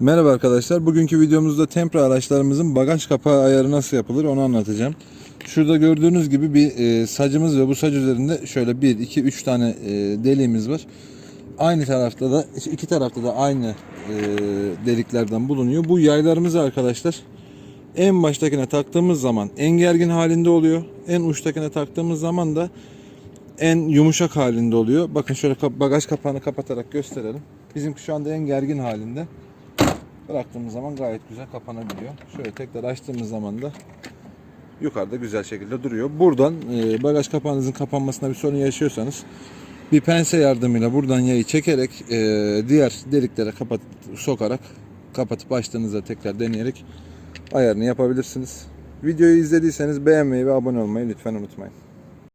Merhaba arkadaşlar. Bugünkü videomuzda Tempra araçlarımızın bagaj kapağı ayarı nasıl yapılır onu anlatacağım. Şurada gördüğünüz gibi bir e, sacımız ve bu sac üzerinde şöyle 1, 2, 3 tane e, deliğimiz var. Aynı tarafta da iki tarafta da aynı e, deliklerden bulunuyor. Bu yaylarımızı arkadaşlar en baştakine taktığımız zaman en gergin halinde oluyor. En uçtakine taktığımız zaman da en yumuşak halinde oluyor. Bakın şöyle bagaj kapağını kapatarak gösterelim. Bizimki şu anda en gergin halinde. Bıraktığımız zaman gayet güzel kapanabiliyor. Şöyle tekrar açtığımız zaman da yukarıda güzel şekilde duruyor. Buradan e, bagaj kapağınızın kapanmasına bir sorun yaşıyorsanız bir pense yardımıyla buradan yayı çekerek e, diğer deliklere kapat sokarak kapatıp açtığınızda tekrar deneyerek ayarını yapabilirsiniz. Videoyu izlediyseniz beğenmeyi ve abone olmayı lütfen unutmayın.